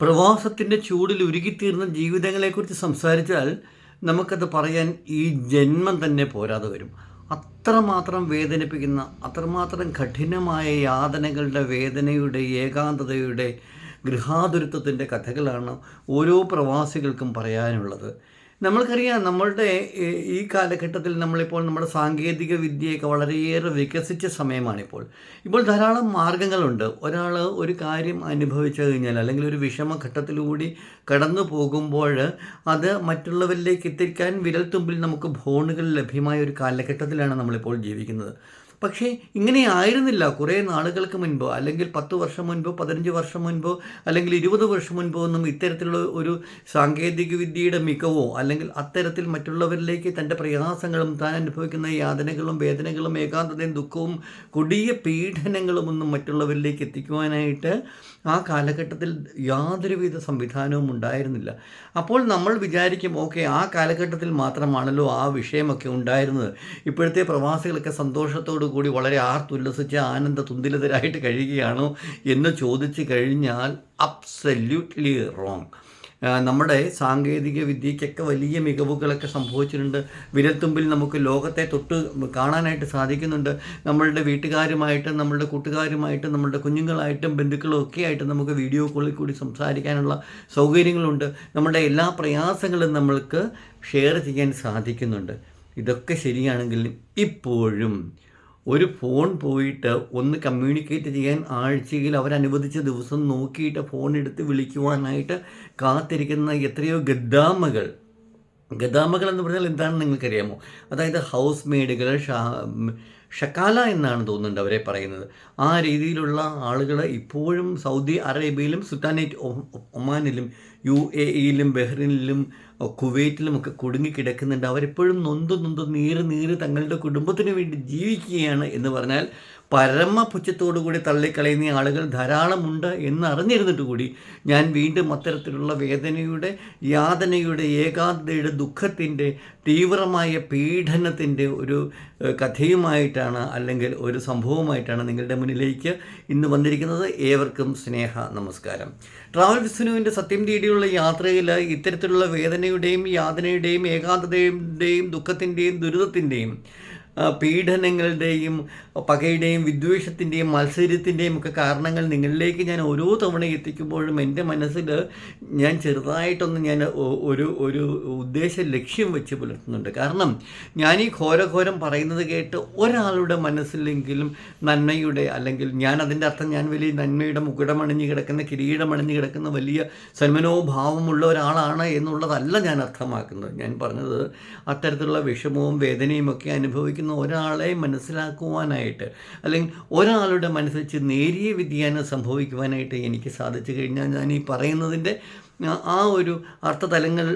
പ്രവാസത്തിന്റെ ചൂടിൽ ഉരുകിത്തീർന്ന ജീവിതങ്ങളെക്കുറിച്ച് സംസാരിച്ചാൽ നമുക്കത് പറയാൻ ഈ ജന്മം തന്നെ പോരാതെ വരും. അത്രമാത്രം വേദനിപ്പിക്കുന്ന അത്രമാത്രം കഠിനമായ യാതനകളുടെ വേദനയുടെ ഏകാന്തതയുടെ ഗൃഹാതുരത്വത്തിന്റെ കഥകളാണ് ഓരോ പ്രവാസികൾക്കും പറയാനുള്ളത്. നമ്മൾക്കറിയാം നമ്മളുടെ ഈ- കാലഘട്ടത്തിൽ നമ്മളിപ്പോൾ നമ്മുടെ സാങ്കേതിക വിദ്യയൊക്കെ വളരെയേറെ വികസിച്ച സമയമാണിപ്പോൾ. ഇപ്പോൾ ധാരാളം മാർഗങ്ങളുണ്ട്. ഒരാൾ ഒരു കാര്യം അനുഭവിച്ചു കഴിഞ്ഞാൽ അല്ലെങ്കിൽ ഒരു വിഷമഘട്ടത്തിലൂടി കടന്നു പോകുമ്പോൾ അത് മറ്റുള്ളവരിലേക്ക് എത്തിക്കാൻ വിരൽത്തുമ്പിൽ നമുക്ക് ഫോണുകൾ ലഭ്യമായ ഒരു കാലഘട്ടത്തിലാണ് നമ്മളിപ്പോൾ ജീവിക്കുന്നത്. പക്ഷേ ഇങ്ങനെ ആയിരുന്നില്ല. കുറേ നാളുകൾക്ക് മുൻപോ അല്ലെങ്കിൽ പത്ത് വർഷം മുൻപോ പതിനഞ്ച് വർഷം മുൻപോ അല്ലെങ്കിൽ ഇരുപത് വർഷം മുൻപോ ഒന്നും ഇത്തരത്തിലുള്ള ഒരു സാങ്കേതിക വിദ്യയുടെ മികവോ അല്ലെങ്കിൽ അത്തരത്തിൽ മറ്റുള്ളവരിലേക്ക് തന്റെ പ്രയാസങ്ങളും താൻ അനുഭവിക്കുന്ന യാതനകളും വേദനകളും ഏകാന്തതയും ദുഃഖവും കൊടിയ പീഡനങ്ങളും ഒന്നും മറ്റുള്ളവരിലേക്ക് എത്തിക്കുവാനായിട്ട് ആ കാലഘട്ടത്തിൽ യാതൊരുവിധ സംവിധാനവും ഉണ്ടായിരുന്നില്ല. അപ്പോൾ നമ്മൾ വിചാരിക്കും ഓക്കെ ആ കാലഘട്ടത്തിൽ മാത്രമാണല്ലോ ആ വിഷയമൊക്കെ ഉണ്ടായിരുന്നത്. ഇപ്പോഴത്തെ പ്രവാസികളൊക്കെ സന്തോഷത്തോടു കൂടി വളരെ ആർത്തുല്ലസിച്ച് ആനന്ദ തുന്തിലതരായിട്ട് കഴിയുകയാണോ എന്ന് ചോദിച്ചു കഴിഞ്ഞാൽ അബ്സല്യൂട്ട്ലി റോങ് നമ്മുടെ സാങ്കേതിക വിദ്യയ്ക്കൊക്കെ വലിയ മികവുകളൊക്കെ സംഭവിച്ചിട്ടുണ്ട്. വിരൽത്തുമ്പിൽ നമുക്ക് ലോകത്തെ തൊട്ട് കാണാനായിട്ട് സാധിക്കുന്നുണ്ട്. നമ്മളുടെ വീട്ടുകാരുമായിട്ട് നമ്മളുടെ കൂട്ടുകാരുമായിട്ട് നമ്മളുടെ കുഞ്ഞുങ്ങളായിട്ടും ബന്ധുക്കളും ഒക്കെ ആയിട്ട് നമുക്ക് വീഡിയോ കോളിൽ കൂടി സംസാരിക്കാനുള്ള സൗകര്യങ്ങളുണ്ട്. നമ്മുടെ എല്ലാ പ്രയാസങ്ങളും നമ്മൾക്ക് ഷെയർ ചെയ്യാൻ സാധിക്കുന്നുണ്ട്. ഇതൊക്കെ ശരിയാണെങ്കിൽ ഇപ്പോഴും ഒരു ഫോൺ പോയിട്ട് ഒന്ന് കമ്മ്യൂണിക്കേറ്റ് ചെയ്യാൻ ആഴ്ചയിൽ അവരനുവദിച്ച ദിവസം നോക്കിയിട്ട് ഫോൺ എടുത്ത് വിളിക്കുവാനായിട്ട് കാത്തിരിക്കുന്ന എത്രയോ ഗദ്ദാമകൾ. ഗദാമകൾ എന്ന് പറഞ്ഞാൽ എന്താണെന്ന് നിങ്ങൾക്കറിയാമോ? അതായത് ഹൗസ് മെയ്ഡുകൾ ഷക്കാല എന്നാണ് തോന്നുന്നുണ്ട് അവരെ പറയുന്നത്. ആ രീതിയിലുള്ള ആളുകൾ ഇപ്പോഴും സൗദി അറേബ്യയിലും സുൽത്താനേറ്റ് ഒമാനിലും യു എ ഇയിലും ബഹ്റിനിലും കുവൈറ്റിലും ഒക്കെ കുടുങ്ങിക്കിടക്കുന്നുണ്ട് അവരെപ്പോഴും നൊന്ത് നൊന്ത് നീര് നീര് തങ്ങളുടെ കുടുംബത്തിന് വേണ്ടി ജീവിക്കുകയാണ് എന്ന് പറഞ്ഞാൽ പരമപുച്ഛത്തോടു കൂടി തള്ളിക്കളയുന്ന ആളുകൾ ധാരാളമുണ്ട് എന്ന് അറിഞ്ഞിരുന്നിട്ട് കൂടി ഞാൻ വീണ്ടും അത്തരത്തിലുള്ള വേദനയുടെ യാതനയുടെ ഏകാന്തയുടെ ദുഃഖത്തിന്റെ തീവ്രമായ പീഡനത്തിന്റെ ഒരു കഥയുമായിട്ടാണ് അല്ലെങ്കിൽ ഒരു സംഭവമായിട്ടാണ് നിങ്ങളുടെ മുന്നിലേക്ക് ഇന്ന് വന്നിരിക്കുന്നത്. ഏവർക്കും സ്നേഹ നമസ്കാരം. ട്രാവൽ വിസ്നുവിന്റെ സത്യം തേടിയുള്ള യാത്രയിൽ ഇത്തരത്തിലുള്ള വേദനയുടെയും യാതനയുടെയും ഏകാന്തതയുടെയും ദുഃഖത്തിന്റെയും ദുരിതത്തിന്റെയും പീഡനങ്ങളുടെയും പകയുടെയും വിദ്വേഷത്തിന്റെയും മത്സരത്തിന്റെയും ഒക്കെ കാരണങ്ങൾ നിങ്ങളിലേക്ക് ഞാൻ ഓരോ തവണ എത്തിക്കുമ്പോഴും എന്റെ മനസ്സിൽ ഞാൻ ചെറുതായിട്ടൊന്ന് ഞാൻ ഒരു ഒരു ഉദ്ദേശ ലക്ഷ്യം വെച്ച് പുലർത്തുന്നുണ്ട്. കാരണം ഞാൻ ഈ ഘോരഘോരം പറയുന്നത് കേട്ട് ഒരാളുടെ മനസ്സിലെങ്കിലും നന്മയുടെ അല്ലെങ്കിൽ ഞാൻ അതിന്റെ അർത്ഥം ഞാൻ വലിയ നന്മയുടെ മുകുടമണിഞ്ഞ് കിടക്കുന്ന കിരീടമണിഞ്ഞ് കിടക്കുന്ന വലിയ സന്മനോഭാവമുള്ള ഒരാളാണ് എന്നുള്ളതല്ല ഞാൻ അർത്ഥമാക്കുന്നത്. ഞാൻ പറഞ്ഞത് അത്തരത്തിലുള്ള വിഷമവും വേദനയും ഒക്കെ അനുഭവിക്കുന്ന ഒരാളെ മനസ്സിലാക്കുവാനായിട്ട് അല്ലെങ്കിൽ ഒരാളുടെ മനസ്സിൽ നേരിയ വ്യതിയാനം സംഭവിക്കുവാനായിട്ട് എനിക്ക് സാധിച്ചു കഴിഞ്ഞാൽ ഞാൻ ഈ പറയുന്നതിന്റെ ആ- ഒരു അർത്ഥതലങ്ങൾ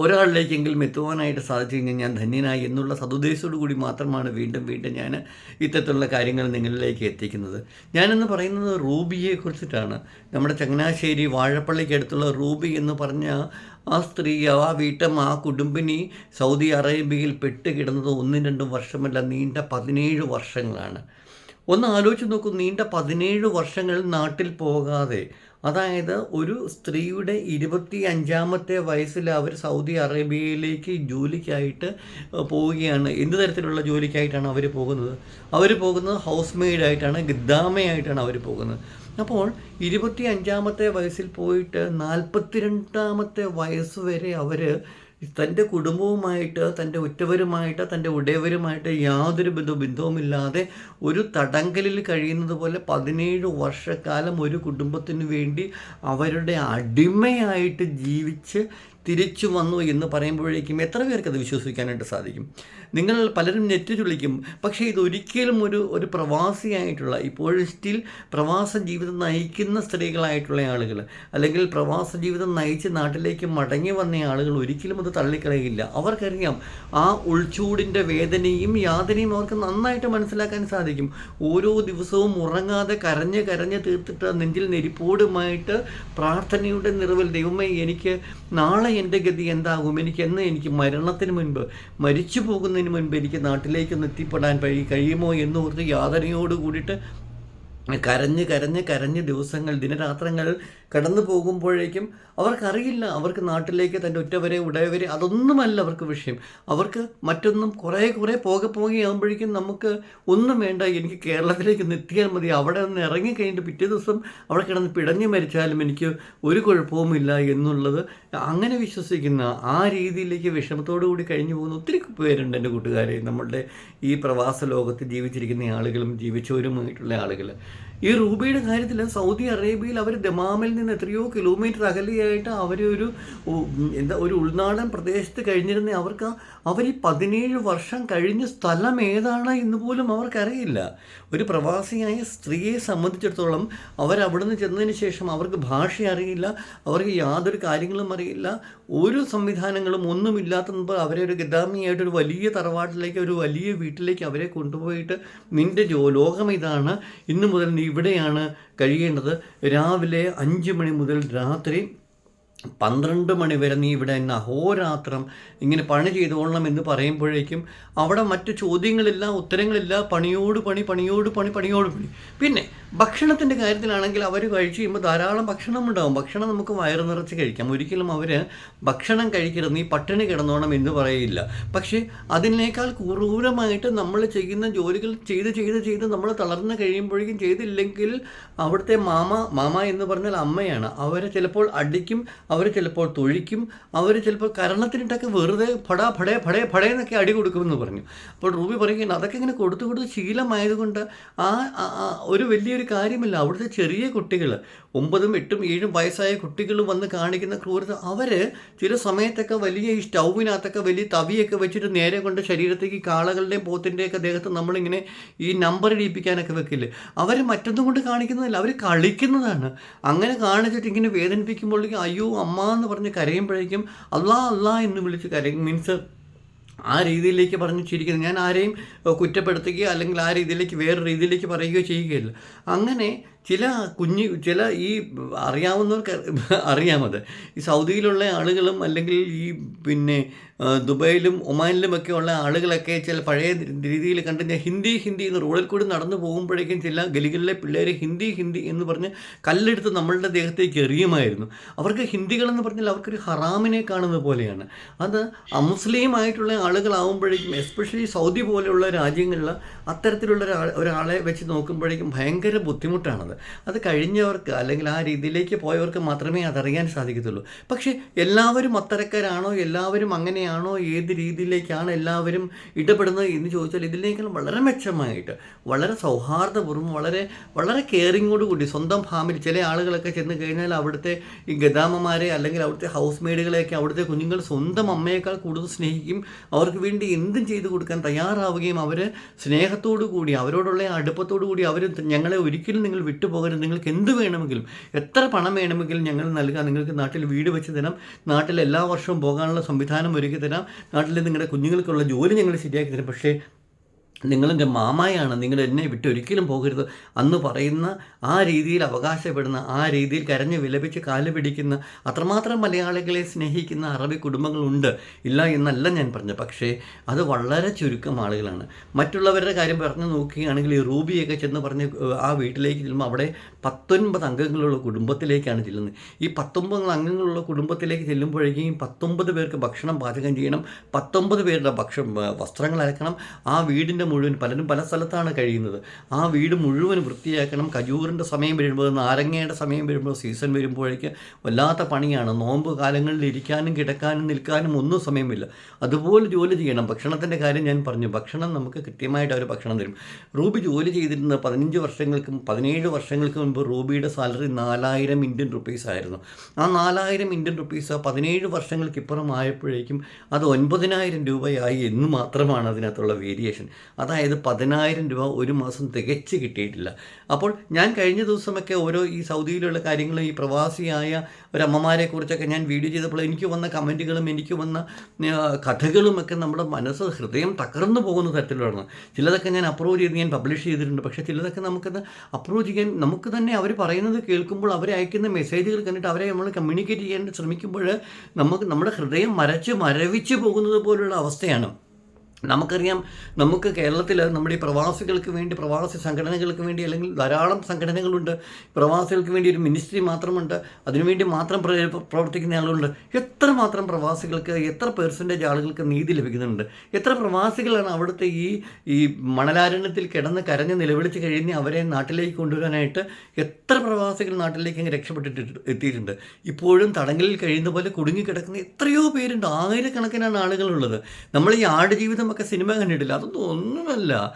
ഒരാളിലേക്കെങ്കിലും എത്തുവാനായിട്ട് സാധിച്ചു കഴിഞ്ഞാൽ ഞാൻ ധന്യനായി എന്നുള്ള സതുദ്ദേശത്തോടു കൂടി മാത്രമാണ് വീണ്ടും വീണ്ടും ഞാൻ ഇത്തരത്തിലുള്ള കാര്യങ്ങൾ നിങ്ങളിലേക്ക് എത്തിക്കുന്നത്. ഞാനെന്ന് പറയുന്നത് റൂബിയെ കുറിച്ചിട്ടാണ് നമ്മുടെ ചങ്ങനാശ്ശേരി വാഴപ്പള്ളിക്ക് അടുത്തുള്ള റൂബി എന്ന് പറഞ്ഞ ആ സ്ത്രീ ആ വീട്ടമ്മ ആ കുടുംബിനി സൗദി അറേബ്യയിൽ പെട്ട് കിടന്നത് ഒന്നും രണ്ടും വർഷമല്ല നീണ്ട പതിനേഴ് വർഷങ്ങളാണ്. ഒന്ന് ആലോചിച്ച് നോക്കൂ നീണ്ട പതിനേഴ് വർഷങ്ങൾ നാട്ടിൽ പോകാതെ അതായത് ഒരു സ്ത്രീയുടെ ഇരുപത്തി അഞ്ചാമത്തെ വയസ്സിൽ അവർ സൗദി അറേബ്യയിലേക്ക് ജോലിക്കായിട്ട് പോവുകയാണ്. എന്ത് തരത്തിലുള്ള ജോലിക്കായിട്ടാണ് അവർ പോകുന്നത്? അവർ പോകുന്നത് ഹൗസ് മെയ്ഡായിട്ടാണ് ഗദ്ദാമയായിട്ടാണ് അവർ പോകുന്നത്. അപ്പോൾ ഇരുപത്തി അഞ്ചാമത്തെ വയസ്സിൽ പോയിട്ട് നാൽപ്പത്തിരണ്ടാമത്തെ വയസ്സ് വരെ അവർ തന്റെ കുടുംബവുമായിട്ട് തന്റെ ഉറ്റവരുമായിട്ട് തന്റെ ഉടയവരുമായിട്ട് യാതൊരു ബന്ധു ബന്ധവുമില്ലാതെ ഒരു തടങ്കലിൽ കഴിയുന്നത് പോലെ പതിനേഴ് വർഷക്കാലം ഒരു കുടുംബത്തിന് വേണ്ടി അവരുടെ അടിമയായിട്ട് ജീവിച്ച് തിരിച്ചു വന്നു എന്ന് പറയുമ്പോഴേക്കും എത്ര പേർക്ക് അത് വിശ്വസിക്കാനായിട്ട് സാധിക്കും? നിങ്ങൾ പലരും നെറ്റ് ചുളിക്കും പക്ഷേ ഇതൊരിക്കലും ഒരു ഒരു പ്രവാസിയായിട്ടുള്ള ഇപ്പോഴും സ്റ്റിൽ പ്രവാസ ജീവിതം നയിക്കുന്ന സ്ത്രീകളായിട്ടുള്ള ആളുകൾ അല്ലെങ്കിൽ പ്രവാസ ജീവിതം നയിച്ച് നാട്ടിലേക്ക് മടങ്ങി വന്ന ആളുകൾ ഒരിക്കലും അത് തള്ളിക്കളയില്ല അവർക്കറിയാം ആ ഉൾച്ചൂടിന്റെ വേദനയും യാതനയും അവർക്ക് നന്നായിട്ട് മനസ്സിലാക്കാൻ സാധിക്കും. ഓരോ ദിവസവും ഉറങ്ങാതെ കരഞ്ഞ് കരഞ്ഞ് തീർത്തിട്ട് നെഞ്ചിൽ നെരിപ്പോടുമായിട്ട് പ്രാർത്ഥനയുടെ നിറവിൽ ദൈവമേ എനിക്ക് നാളെ എന്റെ ഗതി എന്താകും? എനിക്ക് എന്ന് എനിക്ക് മരണത്തിന് മുൻപ് മരിച്ചു പോകുന്നതിന് മുൻപ് എനിക്ക് നാട്ടിലേക്കൊന്ന് എത്തിപ്പെടാൻ കഴി കഴിയുമോ എന്ന് ഓർത്ത് യാതനയോട് കൂടിയിട്ട് കരഞ്ഞ് കരഞ്ഞ് കരഞ്ഞ് ദിവസങ്ങൾ ദിനരാത്രങ്ങൾ കടന്നു പോകുമ്പോഴേക്കും അവർക്കറിയില്ല അവർക്ക് നാട്ടിലേക്ക് തന്റെ ഉറ്റവരെ ഉടയവരെ അതൊന്നുമല്ല അവർക്ക് വിഷയം. അവർക്ക് മറ്റൊന്നും കുറേ കുറേ പോകെ പോകുകയാകുമ്പോഴേക്കും നമുക്ക് ഒന്നും വേണ്ട എനിക്ക് കേരളത്തിലേക്ക് എത്തിയാൽ മതി. അവിടെ ഒന്ന് ഇറങ്ങി കഴിഞ്ഞിട്ട് പിറ്റേ ദിവസം അവിടെ കിടന്ന് പിടഞ്ഞു മരിച്ചാലും എനിക്ക് ഒരു കുഴപ്പവുമില്ല എന്നുള്ളത് അങ്ങനെ വിശ്വസിക്കുന്ന ആ രീതിയിലേക്ക് വിഷമത്തോടു കൂടി കഴിഞ്ഞു പോകുന്ന ഒത്തിരി പേരുണ്ട് എന്റെ കൂട്ടുകാരെ. നമ്മളുടെ ഈ പ്രവാസ ലോകത്ത് ജീവിച്ചിരിക്കുന്ന ആളുകളും ജീവിച്ചവരുമായിട്ടുള്ള ആളുകൾ ഈ റൂബിയുടെ കാര്യത്തിൽ സൗദി അറേബ്യയിൽ അവർ ദമാമിൽ നിന്ന് എത്രയോ കിലോമീറ്റർ അകലെയായിട്ട് അവർ ഒരു എന്താ ഒരു ഉൾനാടൻ പ്രദേശത്ത് കഴിഞ്ഞിരുന്ന അവർക്ക് അവർ ഈ പതിനേഴ് വർഷം കഴിഞ്ഞ സ്ഥലം ഏതാണ് എന്ന് പോലും അവർക്കറിയില്ല. ഒരു പ്രവാസിയായ സ്ത്രീയെ സംബന്ധിച്ചിടത്തോളം അവരവിടുന്ന് ചെന്നതിന് ശേഷം അവർക്ക് ഭാഷ അറിയില്ല അവർക്ക് യാതൊരു കാര്യങ്ങളും അറിയില്ല. ഒരു സംവിധാനങ്ങളും ഒന്നുമില്ലാത്തപ്പോൾ അവരെ ഒരു ഗതാമിയായിട്ട് ഒരു വലിയ തറവാട്ടിലേക്ക് ഒരു വലിയ വീട്ടിലേക്ക് അവരെ കൊണ്ടുപോയിട്ട് നിന്റെ ജോ ലോകം ഇതാണ്. ഇന്നു മുതൽ നീ ഇവിടെയാണ് കഴിയേണ്ടത്. രാവിലെ അഞ്ച് മണി മുതൽ രാത്രി പന്ത്രണ്ട് മണി വരെ നീ ഇവിടെ നിന്ന് അഹോരാത്രം ഇങ്ങനെ പണി ചെയ്തുകൊള്ളണം എന്ന് പറയുമ്പോഴേക്കും അവിടെ മറ്റു ചോദ്യങ്ങളില്ല ഉത്തരങ്ങളില്ല പണിയോട് പണി പണിയോട് പണി പണിയോട് പണി. പിന്നെ ഭക്ഷണത്തിന്റെ കാര്യത്തിലാണെങ്കിൽ അവർ കഴിച്ച് കഴിയുമ്പോൾ ധാരാളം ഭക്ഷണം ഉണ്ടാവും. ഭക്ഷണം നമുക്ക് വയറ് നിറച്ച് കഴിക്കാം. ഒരിക്കലും അവർ ഭക്ഷണം കഴിക്കരുത് നീ പട്ടിണി കിടന്നോണം എന്ന് പറയില്ല. പക്ഷേ അതിനേക്കാൾ ക്രൂരമായിട്ട് നമ്മൾ ചെയ്യുന്ന ജോലികൾ ചെയ്ത് ചെയ്ത് ചെയ്ത് നമ്മൾ തളർന്ന് കഴിയുമ്പോഴേക്കും ചെയ്തില്ലെങ്കിൽ അവിടുത്തെ മാമ മാമ എന്ന് പറഞ്ഞാൽ അമ്മയാണ്. അവരെ ചിലപ്പോൾ അടിക്കും അവർ ചിലപ്പോൾ തൊഴിക്കും അവർ ചിലപ്പോൾ കരണത്തിനിട്ടൊക്കെ വെറുതെ ഫടാ ഫടേ ഫടേ ഫടേ എന്നൊക്കെ അടി കൊടുക്കുമെന്ന് പറഞ്ഞു. അപ്പോൾ റൂബി പറയുകയാണ് അതൊക്കെ ഇങ്ങനെ കൊടുത്തു കൊടുത്ത് ശീലമായതുകൊണ്ട് ആ ഒരു വലിയൊരു കാര്യമല്ല. അവിടുത്തെ ചെറിയ കുട്ടികൾ ഒമ്പതും എട്ടും ഏഴും വയസ്സായ കുട്ടികൾ വന്ന് കാണിക്കുന്ന ക്രൂരത. അവർ ചില സമയത്തൊക്കെ വലിയ ഈ സ്റ്റൗവിനകത്തൊക്കെ വലിയ തവിയൊക്കെ വെച്ചിട്ട് നേരെ കൊണ്ട് ശരീരത്തേക്ക് കാളകളുടെയും പോത്തിന്റെയൊക്കെ ദേഹത്ത് നമ്മളിങ്ങനെ ഈ നമ്പർ ഇടിപ്പിക്കാനൊക്കെ വെക്കില്ല? അവർ മറ്റൊന്നും കൊണ്ട് കാണിക്കുന്നതല്ല അവർ കളിക്കുന്നതാണ്. അങ്ങനെ കാണിച്ചിട്ട് ഇങ്ങനെ വേദനിപ്പിക്കുമ്പോഴേക്കും അയ്യോ അമ്മ എന്ന് പറഞ്ഞ് കരയുമ്പോഴേക്കും അല്ലാ അല്ലാ എന്ന് വിളിച്ച് കരയും. മീൻസ് ആ രീതിയിലേക്ക് പറഞ്ഞ് ചിരിക്കുന്നത് ഞാൻ ആരെയും കുറ്റപ്പെടുത്തുകയോ അല്ലെങ്കിൽ ആ രീതിയിലേക്ക് വേറെ രീതിയിലേക്ക് പറയുകയോ ചെയ്യുകയില്ല. അങ്ങനെ ചില കുഞ്ഞു ചില ഈ അറിയാവുന്നവർക്ക് അറിയാമത് ഈ സൗദിയിലുള്ള ആളുകളും അല്ലെങ്കിൽ ഈ പിന്നെ ദുബൈയിലും ഒമാനിലും ഒക്കെ ഉള്ള ആളുകളൊക്കെ ചില പഴയ രീതിയിൽ കണ്ട് ഞാൻ ഹിന്ദി ഹിന്ദി എന്ന് റോഡിൽ കൂടി നടന്നു പോകുമ്പോഴേക്കും ചില ഗലികളിലെ പിള്ളേർ ഹിന്ദി ഹിന്ദി എന്ന് പറഞ്ഞ് കല്ലെടുത്ത് നമ്മളുടെ ദേഹത്തേക്ക് എറിയുമായിരുന്നു. അവർക്ക് ഹിന്ദികളെന്ന് പറഞ്ഞാൽ അവർക്കൊരു ഹറാമിനെ കാണുന്ന പോലെയാണ്. അത് അമുസ്ലിം ആയിട്ടുള്ള ആളുകളാവുമ്പോഴേക്കും എസ്പെഷ്യലി സൗദി പോലെയുള്ള രാജ്യങ്ങളിൽ അത്തരത്തിലുള്ള ഒരാളെ വെച്ച് നോക്കുമ്പോഴേക്കും ഭയങ്കര ബുദ്ധിമുട്ടാണത് അത് കഴിഞ്ഞവർക്ക് അല്ലെങ്കിൽ ആ രീതിയിലേക്ക് പോയവർക്ക് മാത്രമേ അതറിയാൻ സാധിക്കത്തുള്ളൂ. പക്ഷേ എല്ലാവരും അത്തരക്കാരാണോ? എല്ലാവരും അങ്ങനെയാണോ? ഏത് രീതിയിലേക്കാണ് എല്ലാവരും ഇടപെടുന്നത് എന്ന് ചോദിച്ചാൽ ഇതിനേക്കാൾ വളരെ മെച്ചമായിട്ട് വളരെ സൗഹാർദ്ദപൂർവം വളരെ വളരെ കെയറിങ്ങോട് കൂടി സ്വന്തം ഫാമിലി ചില ആളുകളൊക്കെ ചെന്ന് കഴിഞ്ഞാൽ അവിടുത്തെ ഈ ഗദാമമാരെ അല്ലെങ്കിൽ അവിടുത്തെ ഹൗസ് മെയ്ഡുകളെയൊക്കെ അവിടുത്തെ കുഞ്ഞുങ്ങൾ സ്വന്തം അമ്മയേക്കാൾ കൂടുതൽ സ്നേഹിക്കും. അവർക്ക് വേണ്ടി എന്തും ചെയ്തു കൊടുക്കാൻ തയ്യാറാവുകയും അവർ സ്നേഹത്തോടു കൂടി അവരോടുള്ള അടുപ്പത്തോടു കൂടി അവർ ഞങ്ങളെ ഒരിക്കലും നിങ്ങൾ വിട്ടുപോകരുത്. നിങ്ങൾക്ക് എന്ത് വേണമെങ്കിലും എത്ര പണം വേണമെങ്കിലും ഞങ്ങൾ നൽകാം. നിങ്ങൾക്ക് നാട്ടിൽ വീട് വെച്ച് തരാം. നാട്ടിൽ എല്ലാ വർഷവും പോകാനുള്ള സംവിധാനം ഒരുക്കി തരാം. നാട്ടിൽ നിങ്ങളുടെ കുഞ്ഞുങ്ങൾക്കുള്ള ജോലി ഞങ്ങൾ ശരിയാക്കി തരാം. പക്ഷേ നിങ്ങളെന്റെ മാമായാണ് നിങ്ങൾ എന്നെ വിട്ട് ഒരിക്കലും പോകരുത് അന്ന് പറയുന്ന ആ രീതിയിൽ അവകാശപ്പെടുന്ന ആ രീതിയിൽ കരഞ്ഞ് വിലപിച്ച് കാൽ പിടിക്കുന്ന അത്രമാത്രം മലയാളികളെ സ്നേഹിക്കുന്ന അറബി കുടുംബങ്ങളുണ്ട്. ഇല്ല എന്നല്ല ഞാൻ പറഞ്ഞത്. പക്ഷേ അത് വളരെ ചുരുക്കം ആളുകളാണ്. മറ്റുള്ളവരുടെ കാര്യം പറഞ്ഞു നോക്കുകയാണെങ്കിൽ ഈ റൂബിയൊക്കെ ചെന്ന് പറഞ്ഞ് ആ വീട്ടിലേക്ക് ചെല്ലുമ്പോൾ അവിടെ പത്തൊൻപത് അംഗങ്ങളുള്ള കുടുംബത്തിലേക്കാണ് ചെല്ലുന്നത്. ഈ പത്തൊമ്പത് അംഗങ്ങളുള്ള കുടുംബത്തിലേക്ക് ചെല്ലുമ്പോഴേക്കും പത്തൊമ്പത് പേർക്ക് ഭക്ഷണം പാചകം ചെയ്യണം പത്തൊമ്പത് പേരുടെ ഭക്ഷണം വസ്ത്രങ്ങൾ അലക്കണം ആ വീടിന്റെ മുഴുവൻ പലരും പല സ്ഥലത്താണ് കഴിയുന്നത്. ആ വീട് മുഴുവൻ വൃത്തിയാക്കണം. കജൂറിന്റെ സമയം വരുമ്പോൾ നാരങ്ങയുടെ സമയം വരുമ്പോൾ സീസൺ വരുമ്പോഴേക്ക് വല്ലാത്ത പണിയാണ്. നോമ്പ് കാലങ്ങളിൽ ഇരിക്കാനും കിടക്കാനും നിൽക്കാനും ഒന്നും സമയമില്ല. അതുപോലെ ജോലി ചെയ്യണം. ഭക്ഷണത്തിന്റെ കാര്യം ഞാൻ പറഞ്ഞു. ഭക്ഷണം നമുക്ക് കൃത്യമായിട്ട് അവർ ഭക്ഷണം തരും. റൂബി ജോലി ചെയ്തിരുന്ന പതിനഞ്ച് വർഷങ്ങൾക്കും പതിനേഴ് വർഷങ്ങൾക്ക് മുമ്പ് റൂബിയുടെ സാലറി നാലായിരം ഇന്ത്യൻ റുപ്പീസ് ആയിരുന്നു. ആ നാലായിരം ഇന്ത്യൻ റുപ്പീസ് പതിനേഴ് വർഷങ്ങൾക്ക് ഇപ്പുറം ആയപ്പോഴേക്കും അത് ഒൻപതിനായിരം രൂപയായി എന്ന് മാത്രമാണ് അതിനകത്തുള്ള വേരിയേഷൻ. അതായത് പതിനായിരം രൂപ ഒരു മാസം തികച്ച് കിട്ടിയിട്ടില്ല. അപ്പോൾ ഞാൻ കഴിഞ്ഞ ദിവസമൊക്കെ ഓരോ ഈ സൗദിയിലുള്ള കാര്യങ്ങളും ഈ പ്രവാസിയായ ഒരമ്മമാരെ കുറിച്ചൊക്കെ ഞാൻ വീഡിയോ ചെയ്തപ്പോൾ എനിക്ക് വന്ന കമന്റുകളും എനിക്ക് വന്ന കഥകളും കഥകളുമൊക്കെ നമ്മുടെ മനസ്സ് ഹൃദയം തകർന്നു പോകുന്ന തരത്തിലുള്ളതാണ്. ചിലതൊക്കെ ഞാൻ അപ്രൂവ് ചെയ്ത് ഞാൻ പബ്ലിഷ് ചെയ്തിട്ടുണ്ട്. പക്ഷേ ചിലതൊക്കെ നമുക്കത് അപ്രൂവ് ചെയ്യാൻ നമുക്ക് തന്നെ അവർ പറയുന്നത് കേൾക്കുമ്പോൾ അവർ അയക്കുന്ന മെസ്സേജുകൾ കണ്ടിട്ട് അവരെ നമ്മൾ കമ്മ്യൂണിക്കേറ്റ് ചെയ്യാൻ ശ്രമിക്കുമ്പോൾ നമുക്ക് നമ്മുടെ ഹൃദയം മരച്ച് മരവിച്ച് പോകുന്നത് പോലുള്ള അവസ്ഥയാണ്. നമുക്കറിയാം നമുക്ക് കേരളത്തിൽ നമ്മുടെ ഈ പ്രവാസികൾക്ക് വേണ്ടി പ്രവാസി സംഘടനകൾക്ക് വേണ്ടി അല്ലെങ്കിൽ ധാരാളം സംഘടനകളുണ്ട്. പ്രവാസികൾക്ക് വേണ്ടി ഒരു മിനിസ്ട്രി മാത്രമുണ്ട്. അതിനുവേണ്ടി മാത്രം പ്രവർത്തിക്കുന്ന ആളുകളുണ്ട്. എത്ര മാത്രം പ്രവാസികൾക്ക് എത്ര പേഴ്സന്റേജ് ആളുകൾക്ക് നീതി ലഭിക്കുന്നുണ്ട്. എത്ര പ്രവാസികളാണ് അവിടുത്തെ ഈ ഈ മണലാരണ്യത്തിൽ കിടന്ന് കരഞ്ഞ് നിലവിളിച്ച് കഴിഞ്ഞ് അവരെ നാട്ടിലേക്ക് കൊണ്ടുവരാനായിട്ട് എത്ര പ്രവാസികൾ നാട്ടിലേക്ക് അങ്ങ് രക്ഷപ്പെട്ടിട്ട് എത്തിയിട്ടുണ്ട്. ഇപ്പോഴും തടങ്കലിൽ കഴിയുന്ന പോലെ കുടുങ്ങിക്കിടക്കുന്ന എത്രയോ പേരുണ്ട്. ആയിരക്കണക്കിനാണ് ആളുകളുള്ളത്. നമ്മൾ ഈ ആടുജീവിതം ഒക്കെ സിനിമ കണ്ടിട്ടില്ല. അതൊന്നും ഒന്നുമല്ല.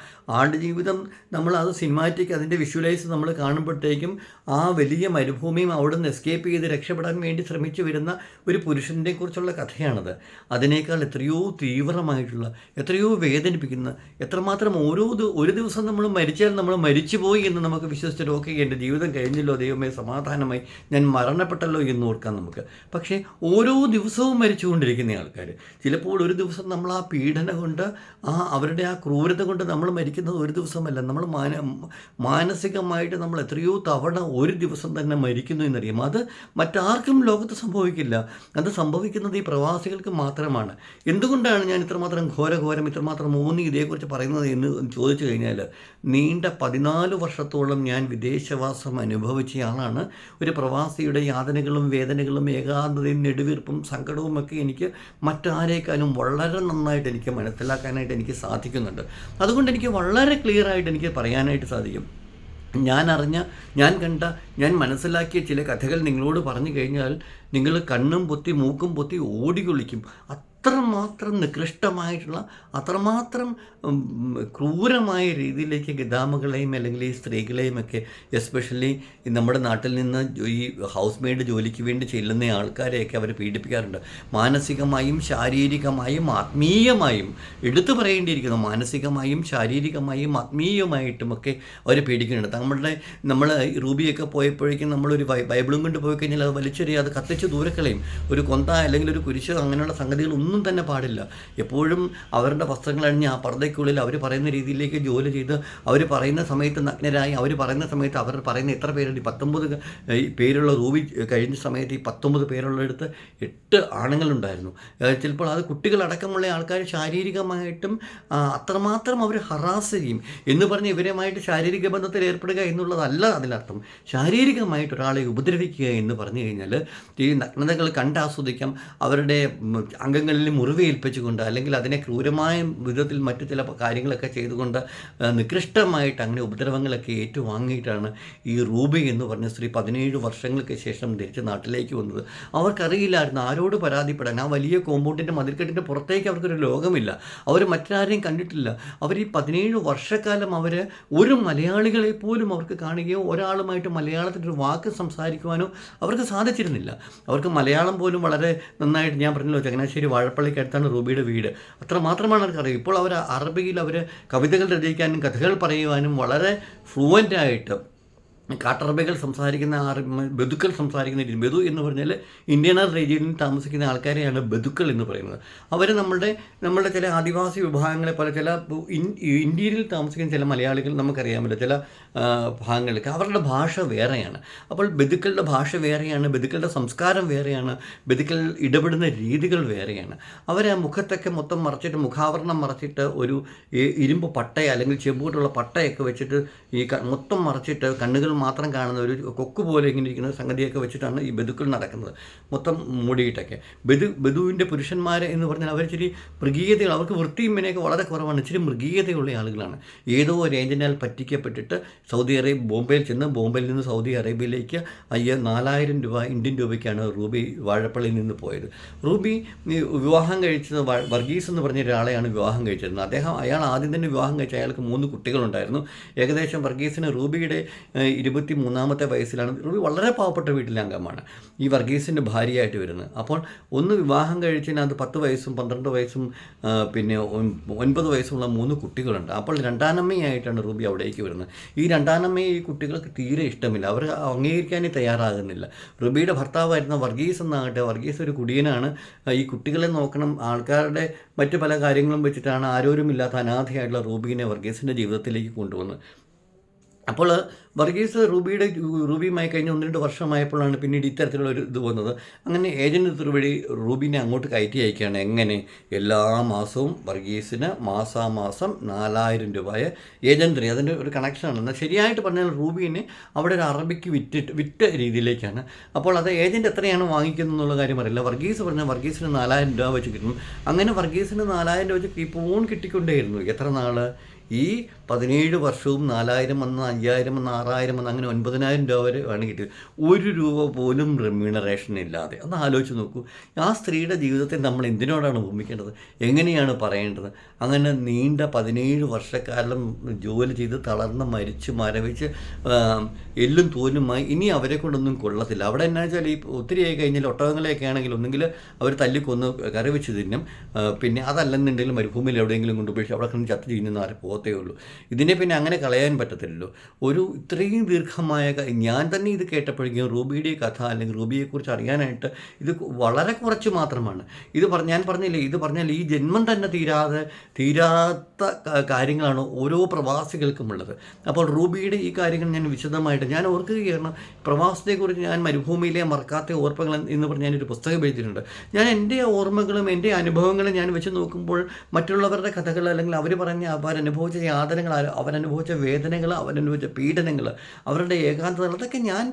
ജീവിതം നമ്മൾ അത് സിനിമാറ്റിക് അതിന്റെ വിഷ്വലൈസ് നമ്മൾ കാണുമ്പോഴത്തേക്കും ആ വലിയ മരുഭൂമിയും അവിടെ നിന്ന് എസ്കേപ്പ് ചെയ്ത് രക്ഷപ്പെടാൻ വേണ്ടി ശ്രമിച്ചു വരുന്ന ഒരു പുരുഷനെ കുറിച്ചുള്ള കഥയാണത്. അതിനേക്കാൾ എത്രയോ തീവ്രമായിട്ടുള്ള എത്രയോ വേദനിപ്പിക്കുന്ന എത്രമാത്രം ഓരോ ഒരു ദിവസം നമ്മൾ മരിച്ചാൽ നമ്മൾ മരിച്ചുപോയി എന്ന് നമുക്ക് വിശ്വസിച്ചിട്ട് ഓക്കെ എന്റെ ജീവിതം കഴിഞ്ഞല്ലോ ദൈവമേ സമാധാനമായി ഞാൻ മരണപ്പെട്ടല്ലോ എന്ന് ഓർക്കാം നമുക്ക്. പക്ഷേ ഓരോ ദിവസവും മരിച്ചുകൊണ്ടിരിക്കുന്ന ആൾക്കാർ ചിലപ്പോൾ ഒരു ദിവസം നമ്മൾ ആ പീഡന കൊണ്ട് ആ അവരുടെ ആ ക്രൂരത കൊണ്ട് നമ്മൾ മരിക്കുന്നത് ഒരു ദിവസമല്ല. നമ്മൾ മാന മാനസികമായിട്ട് നമ്മൾ എത്രയോ തവണ ഒരു ദിവസം തന്നെ മരിക്കുന്നു എന്നറിയാം. അത് മറ്റാർക്കും ലോകത്ത് സംഭവിക്കില്ല. അത് സംഭവിക്കുന്നത് ഈ പ്രവാസികൾക്ക് മാത്രമാണ്. എന്തുകൊണ്ടാണ് ഞാൻ ഇത്രമാത്രം ഘോരഘോരം ഇത്രമാത്രം മൂന്ന് ഇതേക്കുറിച്ച് പറയുന്നത് എന്ന് ചോദിച്ചു കഴിഞ്ഞാൽ നീണ്ട പതിനാല് വർഷത്തോളം ഞാൻ വിദേശവാസം അനുഭവിച്ച ആളാണ്. ഒരു പ്രവാസിയുടെ യാതനകളും വേദനകളും ഏകാന്തതയും നെടുവീർപ്പും സങ്കടവും ഒക്കെ എനിക്ക് മറ്റാരേക്കാളും വളരെ നന്നായിട്ട് എനിക്ക് മനസ്സിലാക്കാനായിട്ട് എനിക്ക് സാധിക്കുന്നുണ്ട്. അതുകൊണ്ട് എനിക്ക് വളരെ ക്ലിയർ ആയിട്ട് എനിക്ക് പറയാനായിട്ട് സാധിക്കും. ഞാൻ അറിഞ്ഞ ഞാൻ കണ്ട ഞാൻ മനസ്സിലാക്കിയ ചില കഥകൾ നിങ്ങളോട് പറഞ്ഞു കഴിഞ്ഞാൽ നിങ്ങൾ കണ്ണും പൊത്തി മൂക്കും പൊത്തി ഓടിക്കൊള്ളിക്കും അത്രമാത്രം നികൃഷ്ടമായിട്ടുള്ള അത്രമാത്രം ക്രൂരമായ രീതിയിലേക്ക് ഗതാമകളെയും അല്ലെങ്കിൽ ഈ സ്ത്രീകളെയും ഒക്കെ എസ്പെഷ്യലി നമ്മുടെ നാട്ടിൽ നിന്ന് ഈ ഹൗസ് മെയ്ഡ് ജോലിക്ക് വേണ്ടി ചെല്ലുന്ന ആൾക്കാരെയൊക്കെ അവർ പീഡിപ്പിക്കാറുണ്ട്. മാനസികമായും ശാരീരികമായും ആത്മീയമായും എടുത്തു പറയേണ്ടിയിരിക്കുന്നു. മാനസികമായും ശാരീരികമായും ആത്മീയമായിട്ടുമൊക്കെ അവർ പീഡിക്കുന്നുണ്ട്. നമ്മളുടെ നമ്മൾ റൂബിയൊക്കെ പോയപ്പോഴേക്കും നമ്മളൊരു ബൈബിളും കൊണ്ട് പോയി കഴിഞ്ഞാൽ അത് വലിച്ചെറിയാതെ കത്തിച്ച് ദൂരക്കളയും ഒരു കൊന്ത അല്ലെങ്കിൽ ഒരു കുരിശ് അങ്ങനെയുള്ള സംഗതികൾ ഒന്നും തന്നെ പാടില്ല. എപ്പോഴും അവരുടെ വസ്ത്രങ്ങൾ അണിഞ്ഞ് ആ പർദ്ദയ്ക്കുള്ളിൽ അവർ പറയുന്ന രീതിയിലേക്ക് ജോലി ചെയ്ത് അവർ പറയുന്ന സമയത്ത് നഗ്നരായി അവർ പറയുന്ന സമയത്ത് അവർ പറയുന്ന എത്ര പേരുണ്ട്? ഈ പത്തൊമ്പത് പേരുള്ള റൂബി കഴിഞ്ഞ സമയത്ത് ഈ പത്തൊമ്പത് പേരുള്ളിടത്ത് എട്ട് ആണുങ്ങളുണ്ടായിരുന്നു. ചിലപ്പോൾ അത് കുട്ടികളടക്കമുള്ള ആൾക്കാർ ശാരീരികമായിട്ടും അത്രമാത്രം അവർ ഹറാസ് ചെയ്യും. എന്ന് പറഞ്ഞ് ഇവരുമായിട്ട് ശാരീരിക ബന്ധത്തിൽ ഏർപ്പെടുക എന്നുള്ളതല്ല അതിനർത്ഥം. ശാരീരികമായിട്ട് ഒരാളെ ഉപദ്രവിക്കുക എന്ന് പറഞ്ഞു കഴിഞ്ഞാൽ ഈ നഗ്നതകൾ കണ്ടാസ്വദിക്കാം. അവരുടെ ഉം, അംഗങ്ങളിൽ മുറിവേൽപ്പിച്ചുകൊണ്ട് അല്ലെങ്കിൽ അതിനെ ക്രൂരമായ വിധത്തിൽ മറ്റു ചില കാര്യങ്ങളൊക്കെ ചെയ്തുകൊണ്ട് നികൃഷ്ടമായിട്ട് അങ്ങനെ ഉപദ്രവങ്ങളൊക്കെ ഏറ്റുവാങ്ങിയിട്ടാണ് ഈ റൂബി എന്ന് പറഞ്ഞ സ്ത്രീ പതിനേഴ് വർഷങ്ങൾക്ക് ശേഷം തിരിച്ച് നാട്ടിലേക്ക് വന്നത്. അവർക്കറിയില്ലായിരുന്നു ആരോട് പരാതിപ്പെടാൻ. ആ വലിയ കോമ്പൗണ്ടിന്റെ മതിൽക്കെട്ടിന്റെ പുറത്തേക്ക് അവർക്കൊരു ലോകമില്ല. അവർ മറ്റാരെയും കണ്ടിട്ടില്ല. അവർ ഈ പതിനേഴ് വർഷക്കാലം അവർ ഒരു മലയാളികളെ പോലും അവർക്ക് കാണുകയോ ഒരാളുമായിട്ട് മലയാളത്തിൽ ഒരു വാക്ക് സംസാരിക്കുവാനോ അവർക്ക് സാധിച്ചിരുന്നില്ല. അവർക്ക് മലയാളം പോലും വളരെ നന്നായിട്ട് ഞാൻ പറഞ്ഞല്ലോ ചങ്ങനാശ്ശേരി വാഴപ്പള്ളിക്ക് അടുത്താണ് റൂബിയുടെ വീട്. അത്ര മാത്രമാണ് അവർക്ക് അറിയാം ഇപ്പോൾ അവർ അറബിയിൽ അവർ കവിതകൾ രചിക്കാനും കഥകൾ പറയുവാനും വളരെ ഫ്ലുവന്റ് ആയിട്ട് കാട്ടറബികൾ സംസാരിക്കുന്ന ആർ ബതുക്കൾ സംസാരിക്കുന്ന രീതി. ബദു എന്ന് പറഞ്ഞാൽ ഇന്ത്യൻ റീജിയനിൽ താമസിക്കുന്ന ആൾക്കാരെയാണ് ബതുക്കൾ എന്ന് പറയുന്നത്. അവർ നമ്മളുടെ നമ്മളുടെ ചില ആദിവാസി വിഭാഗങ്ങളെ പോലെ ചില ഇന്ത്യയിൽ താമസിക്കുന്ന ചില മലയാളികൾ നമുക്കറിയാമല്ലോ ചില ഭാഗങ്ങൾക്ക് അവരുടെ ഭാഷ വേറെയാണ്. അപ്പോൾ ബതുക്കളുടെ ഭാഷ വേറെയാണ് ബതുക്കളുടെ സംസ്കാരം വേറെയാണ് ബതുക്കൾ ഇടപെടുന്ന രീതികൾ വേറെയാണ്. അവർ ആ മുഖത്തൊക്കെ മൊത്തം മറച്ചിട്ട് മുഖാവരണം മറച്ചിട്ട് ഒരു ഇരുമ്പ് പട്ടയ അല്ലെങ്കിൽ ചെമ്പൂട്ടുള്ള പട്ടയൊക്കെ വെച്ചിട്ട് ഈ മൊത്തം മറച്ചിട്ട് കണ്ണുകൾ മാത്രം കാണുന്ന ഒരു കൊക്ക് പോലെ ഇങ്ങനെ ഇരിക്കുന്ന സംഗതിയൊക്കെ വെച്ചിട്ടാണ് ഈ ബന്ധുക്കൾ നടക്കുന്നത്. മൊത്തം മൂടിയിട്ടൊക്കെ. ബദു ബധുവിന്റെ പുരുഷന്മാർ എന്ന് പറഞ്ഞാൽ അവർ ഇച്ചിരി മൃഗീയതകൾ അവർക്ക് വൃത്തിയും വിനയൊക്കെ വളരെ കുറവാണ്. ഇച്ചിരി മൃഗീയതയുള്ള ആളുകളാണ്. ഏതോ രേഞ്ചനാൽ പറ്റിക്കപ്പെട്ടിട്ട് സൗദി അറേബ്യ ബോംബെയിൽ ചെന്ന് ബോംബെയിൽ നിന്ന് സൗദി അറേബ്യയിലേക്ക് അയ്യ നാലായിരം രൂപ ഇന്ത്യൻ രൂപയ്ക്കാണ് റൂബി വാഴപ്പള്ളിയിൽ നിന്ന് പോയത്. റൂബി വിവാഹം കഴിച്ചത് വർഗീസ് എന്ന് പറഞ്ഞ ഒരാളെയാണ് വിവാഹം കഴിച്ചിരുന്നത്. അദ്ദേഹം അയാൾ ആദ്യം തന്നെ വിവാഹം കഴിച്ച അയാൾക്ക് മൂന്ന് കുട്ടികളുണ്ടായിരുന്നു. ഏകദേശം വർഗീസിന് റൂബിയുടെ ഇരുപത്തി മൂന്നാമത്തെ വയസ്സിലാണ്. റൂബി വളരെ പാവപ്പെട്ട വീട്ടിലെ അംഗമാണ്. ഈ വർഗീസിന്റെ ഭാര്യയായിട്ട് വരുന്നത്. അപ്പോൾ ഒന്ന് വിവാഹം കഴിച്ചതിനകത്ത് പത്ത് വയസ്സും പന്ത്രണ്ട് വയസ്സും പിന്നെ ഒൻ- ഒൻപത് വയസ്സുള്ള മൂന്ന് കുട്ടികളുണ്ട്. അപ്പോൾ രണ്ടാനമ്മയായിട്ടാണ് റൂബി അവിടേക്ക് വരുന്നത്. ഈ രണ്ടാനമ്മയെ ഈ കുട്ടികൾക്ക് തീരെ ഇഷ്ടമില്ല. അവർ അംഗീകരിക്കാനേ തയ്യാറാകുന്നില്ല. റൂബിയുടെ ഭർത്താവായിരുന്ന വർഗീസ് എന്നാകട്ടെ വർഗീസ് ഒരു കുടിയനാണ്. ഈ കുട്ടികളെ നോക്കണം. ആൾക്കാരുടെ മറ്റു പല കാര്യങ്ങളും വെച്ചിട്ടാണ് ആരോരുമില്ലാത്ത അനാഥയായിട്ടുള്ള റൂബീനെ വർഗീസിന്റെ ജീവിതത്തിലേക്ക് കൊണ്ടുവന്നത്. അപ്പോൾ വർഗീസ് റൂബിയുടെ റൂബിയുമായി കഴിഞ്ഞ ഒന്ന് രണ്ട് വർഷമായപ്പോഴാണ് പിന്നീട് ഇത്തരത്തിലുള്ള ഒരു ഇത് വന്നത്. അങ്ങനെ ഏജന്റ് ത്രൂ വഴി റൂബിനെ അങ്ങോട്ട് കയറ്റി അയക്കുകയാണ്. എങ്ങനെ? എല്ലാ മാസവും വർഗീസിന് മാസാമാസം നാലായിരം രൂപയ ഏജന്റിന് അതിന്റെ ഒരു കണക്ഷനാണ്. എന്നാൽ ശരിയായിട്ട് പറഞ്ഞാൽ റൂബിനെ അവിടെ ഒരു അറബിക്ക് വിറ്റിട്ട് വിറ്റ രീതിയിലേക്കാണ്. അപ്പോൾ അത് ഏജന്റ് എത്രയാണ് വാങ്ങിക്കുന്നത് എന്നുള്ള കാര്യം അറിയില്ല. വർഗീസ് പറഞ്ഞാൽ വർഗീസിന് നാലായിരം രൂപ വെച്ച് കിട്ടും. അങ്ങനെ വർഗീസിന് നാലായിരം രൂപ വെച്ച് ഇപ്പോൾ കിട്ടിക്കൊണ്ടേയിരുന്നു. എത്ര നാൾ ഈ പതിനേഴ് വർഷവും നാലായിരം വന്ന് അഞ്ചായിരം വന്ന് ആറായിരം വന്ന് അങ്ങനെ ഒൻപതിനായിരം രൂപ വരെ ആണ് കിട്ടിയത്. ഒരു രൂപ പോലും റെമ്യൂണറേഷൻ ഇല്ലാതെ. ഒന്ന് ആലോചിച്ച് നോക്കൂ. ആ സ്ത്രീയുടെ ജീവിതത്തെ നമ്മൾ എന്തിനോടാണ് ഭൂമിക്കേണ്ടത് എങ്ങനെയാണ് പറയേണ്ടത്? അങ്ങനെ നീണ്ട പതിനേഴ് വർഷക്കാലം ജോലി ചെയ്ത് തളർന്ന് മരിച്ച് മരവിച്ച് എല്ലും തോലുമായി ഇനി അവരെ കൊണ്ടൊന്നും കൊള്ളത്തില്ല. അവിടെ എന്നാ വെച്ചാൽ ഈ ഒത്തിരി ആയി കഴിഞ്ഞാൽ ഒട്ടകങ്ങളെയൊക്കെ ആണെങ്കിൽ ഒന്നെങ്കിൽ അവർ തല്ലിക്കൊന്ന് കറി വെച്ച് തിന്നും പിന്നെ അതല്ലെന്നുണ്ടെങ്കിൽ മരുഭൂമിയിൽ എവിടെയെങ്കിലും കൊണ്ടുപോയി അവിടെ കണ്ട് ചത്ത് ചെയ്യുന്ന ആരെ പോകത്തേ ഉള്ളൂ. ഇതിനെ പിന്നെ അങ്ങനെ കളയാൻ പറ്റത്തില്ലല്ലോ. ഒരു ഇത്രയും ദീർഘമായ ഞാൻ തന്നെ ഇത് കേട്ടപ്പോഴേക്കും റൂബിയുടെ കഥ അല്ലെങ്കിൽ റൂബിയെക്കുറിച്ച് അറിയാനായിട്ട് ഇത് വളരെ കുറച്ച് മാത്രമാണ്. ഇത് പറഞ്ഞ ഞാൻ പറഞ്ഞില്ലേ ഇത് പറഞ്ഞാൽ ഈ ജന്മം തന്നെ തീരാതെ തീരാത്ത കാര്യങ്ങളാണ് ഓരോ പ്രവാസികൾക്കും ഉള്ളത്. അപ്പോൾ റൂബിയുടെ ഈ കാര്യങ്ങൾ ഞാൻ വിശദമായിട്ട് ഞാൻ ഓർക്കുകയാണ്. പ്രവാസത്തെക്കുറിച്ച് ഞാൻ മരുഭൂമിയിലെ മറക്കാത്ത ഓർമ്മകൾ എന്ന് പറഞ്ഞ് ഞാനൊരു പുസ്തകം എഴുതിയിട്ടുണ്ട്. ഞാൻ എന്റെ ഓർമ്മകളും എന്റെ അനുഭവങ്ങളും ഞാൻ വെച്ച് നോക്കുമ്പോൾ മറ്റുള്ളവരുടെ കഥകൾ അല്ലെങ്കിൽ അവർ പറഞ്ഞ അവരനുഭവിച്ച യാതനകൾ അവൻ അവരനുഭവിച്ച വേദനകൾ അവരനുഭവിച്ച പീഡനങ്ങൾ അവരുടെ ഏകാന്തതകൾ അതൊക്കെ ഞാൻ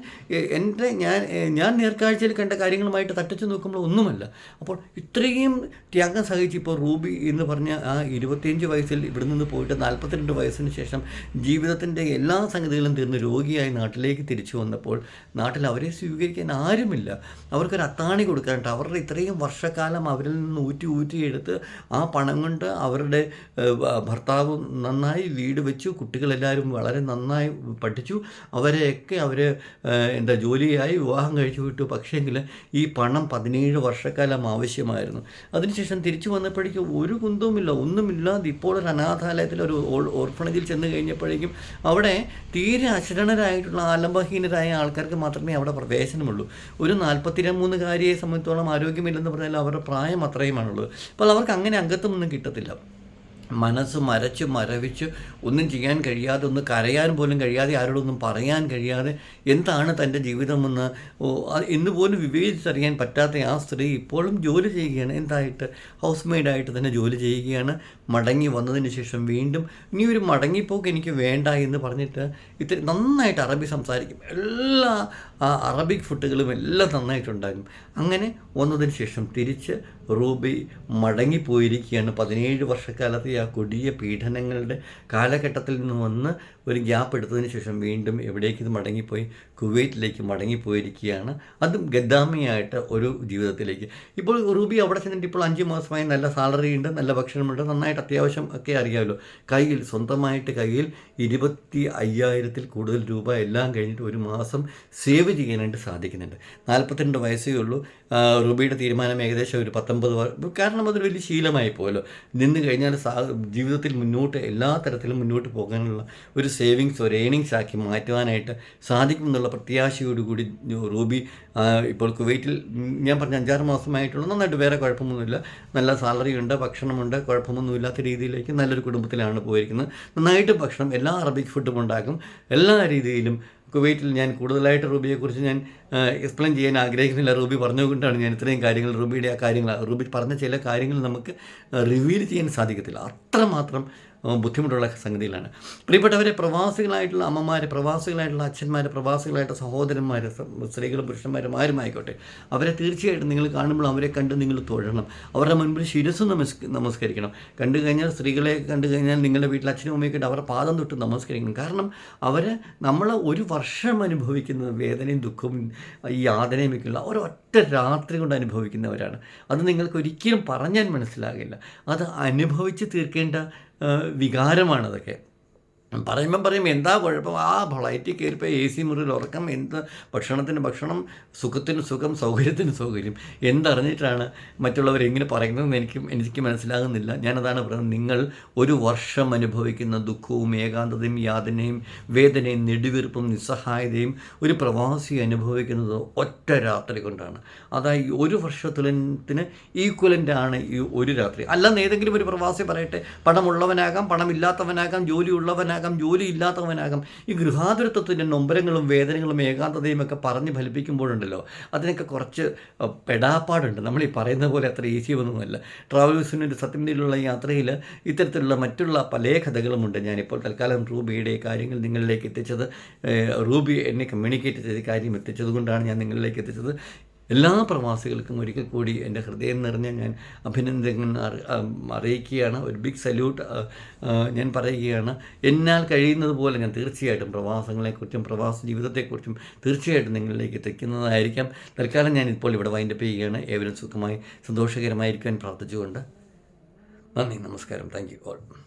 എന്റെ ഞാൻ ഞാൻ നേർക്കാഴ്ചയിൽ കണ്ട കാര്യങ്ങളുമായിട്ട് തട്ടിച്ചു നോക്കുമ്പോൾ ഒന്നുമല്ല. അപ്പോൾ ഇത്രയും ത്യാഗം സഹിച്ച് ഇപ്പോൾ റൂബി എന്ന് പറഞ്ഞ ആ ഇരുപത്തിയഞ്ച് വയസ്സിൽ ഇവിടെ നിന്ന് പോയിട്ട് നാൽപ്പത്തിരണ്ട് വയസ്സിന് ശേഷം ജീവിതത്തിന്റെ എല്ലാ സംഗതികളും തീർന്ന് രോഗിയായി നാട്ടിലേക്ക് തിരിച്ചു വന്നപ്പോൾ നാട്ടിൽ അവരെ സ്വീകരിക്കാൻ ആരുമില്ല. അവർക്കൊരു അത്താണി കൊടുക്കാനുണ്ട്. അവരുടെ ഇത്രയും വർഷക്കാലം അവരിൽ നിന്ന് ഊറ്റി ഊറ്റിയെടുത്ത് ആ പണം കൊണ്ട് അവരുടെ ഭർത്താവ് നന്നായി വീട് വെച്ചു കുട്ടികളെല്ലാവരും വളരെ നന്നായി പഠിച്ചു. അവരെയൊക്കെ അവർ എന്താ ജോലിയായി വിവാഹം കഴിച്ചു വിട്ടു. പക്ഷേങ്കിൽ ഈ പണം പതിനേഴ് വർഷക്കാലം ആവശ്യമായിരുന്നു. അതിനുശേഷം തിരിച്ചു വന്നപ്പോഴേക്കും ഒരു കുന്തവുമില്ല. ഒന്നുമില്ലാതെ ഇപ്പോൾ ഒരു അനാഥാലയത്തിൽ ഒരു ഓർഫണേജിൽ ചെന്ന് കഴിഞ്ഞപ്പോഴേക്കും അവിടെ തീരെ അശരണരായിട്ടുള്ള ആലംബഹീനരായ ആൾക്കാർക്ക് മാത്രമേ അവിടെ പ്രവേശനമുള്ളൂ. ഒരു നാൽപ്പത്തി കാര്യയെ സംബന്ധിച്ചോളം ആരോഗ്യമില്ലെന്ന് പറഞ്ഞാൽ അവരുടെ പ്രായം അത്രയുമാണുള്ളത്. അപ്പോൾ അവർക്ക് അങ്ങനെ അംഗത്വമൊന്നും കിട്ടത്തില്ല. മനസ്സ് മരച്ച് മരവിച്ച് ഒന്നും ചെയ്യാൻ കഴിയാതെ ഒന്ന് കരയാൻ പോലും കഴിയാതെ ആരോടൊന്നും പറയാൻ കഴിയാതെ എന്താണ് തന്റെ ജീവിതമെന്ന് എന്ന് പോലും വിവേചിച്ചറിയാൻ പറ്റാത്ത ആ സ്ത്രീ ഇപ്പോഴും ജോലി ചെയ്യുകയാണ്. എന്തായിട്ട്? ഹൗസ് മെയ്ഡായിട്ട് തന്നെ ജോലി ചെയ്യുകയാണ്. മടങ്ങി വന്നതിന് ശേഷം വീണ്ടും ഇനി ഒരു മടങ്ങിപ്പോക്ക് എനിക്ക് വേണ്ട എന്ന് പറഞ്ഞിട്ട് ഇത്തിരി നന്നായിട്ട് അറബി സംസാരിക്കും. എല്ലാ ആ അറബിക് ഫുഡുകളും എല്ലാം നന്നായിട്ടുണ്ടാകും. അങ്ങനെ വന്നതിന് ശേഷം തിരിച്ച് റൂബി മടങ്ങിപ്പോയിരിക്കുകയാണ് പതിനേഴ് വർഷക്കാലത്തെ ആ കൊടിയ പീഡനങ്ങളുടെ കാലഘട്ടത്തിൽ നിന്ന് വന്ന് ഒരു ഗ്യാപ്പ് എടുത്തതിന് ശേഷം വീണ്ടും എവിടേക്ക് ഇത് മടങ്ങിപ്പോയി? കുവൈറ്റിലേക്ക് മടങ്ങിപ്പോയിരിക്കുകയാണ്. അതും ഗദ്ദാമിയായിട്ട് ഒരു ജീവിതത്തിലേക്ക്. ഇപ്പോൾ റൂബി അവിടെ ചെന്നിട്ട് ഇപ്പോൾ അഞ്ച് മാസമായി നല്ല സാലറി ഉണ്ട് നല്ല ഭക്ഷണമുണ്ട് നന്നായിട്ട് അത്യാവശ്യം ഒക്കെ അറിയാമല്ലോ കയ്യിൽ സ്വന്തമായിട്ട് കയ്യിൽ ഇരുപത്തി അയ്യായിരത്തിൽ കൂടുതൽ രൂപ എല്ലാം കഴിഞ്ഞിട്ട് ഒരു മാസം സേവ് ചെയ്യാനായിട്ട് സാധിക്കുന്നുണ്ട്. നാൽപ്പത്തിരണ്ട് വയസ്സേ ഉള്ളൂ. റൂബിയുടെ തീരുമാനം ഏകദേശം ഒരു പത്തൊമ്പത് കാരണം അതൊരു വലിയ ശീലമായി പോയല്ലോ. നിന്ന് കഴിഞ്ഞാൽ ജീവിതത്തിൽ മുന്നോട്ട് എല്ലാ തരത്തിലും മുന്നോട്ട് പോകാനുള്ള ഒരു സേവിങ്സ് ഒരു ഏണിങ്സ് ആക്കി മാറ്റുവാനായിട്ട് സാധിക്കും എന്നുള്ള പ്രത്യാശയോടുകൂടി റൂബി ഇപ്പോൾ കുവൈറ്റിൽ ഞാൻ പറഞ്ഞ അഞ്ചാറ് മാസമായിട്ടുള്ള. നന്നായിട്ട് വേറെ കുഴപ്പമൊന്നുമില്ല. നല്ല സാലറി ഉണ്ട് ഭക്ഷണമുണ്ട് കുഴപ്പമൊന്നുമില്ലാത്ത രീതിയിലേക്ക് നല്ലൊരു കുടുംബത്തിലാണ് പോയിരിക്കുന്നത്. നന്നായിട്ട് ഭക്ഷണം എല്ലാ അറബിക് ഫുഡും ഉണ്ടാക്കും. എല്ലാ രീതിയിലും കുവൈറ്റിൽ ഞാൻ കൂടുതലായിട്ട് റൂബിയെക്കുറിച്ച് ഞാൻ എക്സ്പ്ലെയിൻ ചെയ്യാൻ ആഗ്രഹിക്കുന്നില്ല. റൂബി പറഞ്ഞുകൊണ്ടാണ് ഞാൻ ഇത്രയും കാര്യങ്ങൾ റൂബിയുടെ ആ കാര്യങ്ങൾ റൂബി പറഞ്ഞ ചില കാര്യങ്ങൾ നമുക്ക് റിവീൽ ചെയ്യാൻ സാധിക്കത്തില്ല. അത്രമാത്രം ബുദ്ധിമുട്ടുള്ള സംഗതിയിലാണ്. പ്രിയപ്പെട്ടവരെ പ്രവാസികളായിട്ടുള്ള അമ്മമാർ പ്രവാസികളായിട്ടുള്ള അച്ഛന്മാർ പ്രവാസികളായിട്ടുള്ള സഹോദരന്മാർ സ്ത്രീകളും പുരുഷന്മാരും ആരും ആയിക്കോട്ടെ അവരെ തീർച്ചയായിട്ടും നിങ്ങൾ കാണുമ്പോൾ അവരെ കണ്ട് നിങ്ങൾ തൊഴണം. അവരുടെ മുൻപിൽ ശിരസ് നമസ് നമസ്കരിക്കണം. കണ്ടു കഴിഞ്ഞാൽ സ്ത്രീകളെ കണ്ടു കഴിഞ്ഞാൽ നിങ്ങളുടെ വീട്ടിൽ അച്ഛനും അമ്മയൊക്കെ അവരുടെ പാദം തൊട്ട് നമസ്കരിക്കണം. കാരണം അവർ നമ്മൾ ഒരു വർഷം അനുഭവിക്കുന്ന വേദനയും ദുഃഖവും ഈ യാതനയും ഒക്കെയുള്ള ഒരൊറ്റ രാത്രി കൊണ്ട് അനുഭവിക്കുന്നവരാണ്. അത് നിങ്ങൾക്ക് ഒരിക്കലും പറഞ്ഞാൽ മനസ്സിലാകില്ല. അത് അനുഭവിച്ച് തീർക്കേണ്ട വികാരമാണതൊക്കെ. പറയുമ്പം പറയും എന്താ കുഴപ്പം? ആ ഫ്ലൈറ്റിൽ കയറിപ്പോൾ എ സി മുറിയിൽ ഉറക്കം. എന്ത് ഭക്ഷണത്തിന് ഭക്ഷണം? സുഖത്തിന് സുഖം സൗകര്യത്തിന് സൗകര്യം. എന്തറിഞ്ഞിട്ടാണ് മറ്റുള്ളവർ എങ്ങനെ പറയുന്നതെന്ന് എനിക്ക് എനിക്ക് മനസ്സിലാകുന്നില്ല. ഞാനതാണ് പറയുന്നത് നിങ്ങൾ ഒരു വർഷം അനുഭവിക്കുന്ന ദുഃഖവും ഏകാന്തതയും യാതനയും വേദനയും നെടുവീർപ്പും നിസ്സഹായതയും ഒരു പ്രവാസി അനുഭവിക്കുന്നത് ഒറ്റ രാത്രി കൊണ്ടാണ്. അതായത് ഒരു വർഷത്തിലത്തിന് ഈക്വലന്റാണ് ഈ ഒരു രാത്രി. അല്ലെന്ന് ഏതെങ്കിലും ഒരു പ്രവാസി പറയട്ടെ പണമുള്ളവനാകാം പണമില്ലാത്തവനാകാം ജോലിയുള്ളവനാകാം ഇല്ലാത്തവനാകാം ജോലി ഇല്ലാത്തവനാകാം ഈ ഗൃഹാതുരത്വത്തിന്റെ നൊമ്പരങ്ങളും വേദനകളും ഏകാന്തതയും ഒക്കെ പറഞ്ഞ് ഫലിപ്പിക്കുമ്പോഴുണ്ടല്ലോ അതിനൊക്കെ കുറച്ച് പെടാപ്പാടുണ്ട്. നമ്മൾ ഈ പറയുന്ന പോലെ അത്ര ഈസി ഒന്നുമല്ല. ട്രാവൽസിന്റെ സത്യത്തിലുള്ള യാത്രയിൽ ഇത്തരത്തിലുള്ള മറ്റുള്ള പല കഥകളുമുണ്ട്. ഞാനിപ്പോൾ തൽക്കാലം റൂബിയുടെ കാര്യങ്ങൾ നിങ്ങളിലേക്ക് എത്തിച്ചത് റൂബി എന്നെ കമ്മ്യൂണിക്കേറ്റ് ചെയ്ത കാര്യം എത്തിച്ചത് കൊണ്ടാണ് ഞാൻ നിങ്ങളിലേക്ക് എത്തിച്ചത്. എല്ലാ പ്രവാസികൾക്കും ഒരിക്കൽ കൂടി എന്റെ ഹൃദയം നിറഞ്ഞ ഞാൻ അഭിനന്ദനങ്ങൾ അറിയിക്കുകയാണ്. ഒരു ബിഗ് സല്യൂട്ട് ഞാൻ പറയുകയാണ്. എന്നാൽ കഴിയുന്നത് പോലെ ഞാൻ തീർച്ചയായിട്ടും പ്രവാസങ്ങളെക്കുറിച്ചും പ്രവാസ ജീവിതത്തെക്കുറിച്ചും തീർച്ചയായിട്ടും നിങ്ങളിലേക്ക് എത്തിക്കുന്നതായിരിക്കാം. തൽക്കാലം ഞാൻ ഇപ്പോൾ ഇവിടെ വൈൻഡപ്പ് ചെയ്യുകയാണ്. ഏവരും സുഖമായി സന്തോഷകരമായിരിക്കാൻ പ്രാർത്ഥിച്ചുകൊണ്ട് നന്ദി നമസ്കാരം. Thank you all